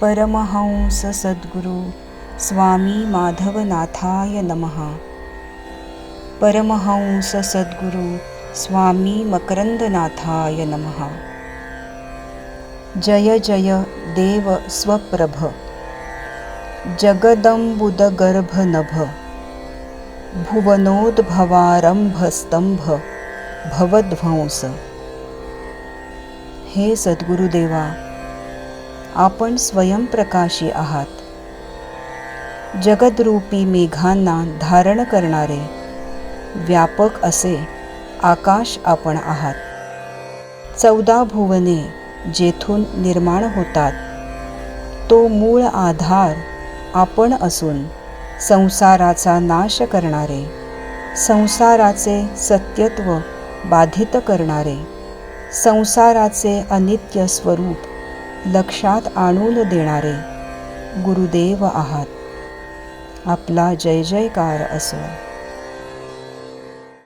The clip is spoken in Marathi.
परमहंस सद्गुरु स्वामी माधवनाथाय नमः। परमहंस सद्गुरु स्वामी मकरंदनाथाय नमः। जय जय देव स्वप्रभ। जगदंबुदगर्भनभ भुवनोद्भवारंभस्तंभ भवध्वंस हे सद्गुरुदेवा आपण स्वयंप्रकाशी आहात. जगदरूपी मेघांना धारण करणारे व्यापक असे आकाश आपण आहात. चौदा भुवने जेथून निर्माण होतात तो मूळ आधार आपण असून संसाराचा नाश करणारे संसाराचे सत्यत्व बाधित करणारे संसाराचे अनित्य स्वरूप लक्षात आणून देणारे गुरुदेव आहात. आपला जय जयकार असो.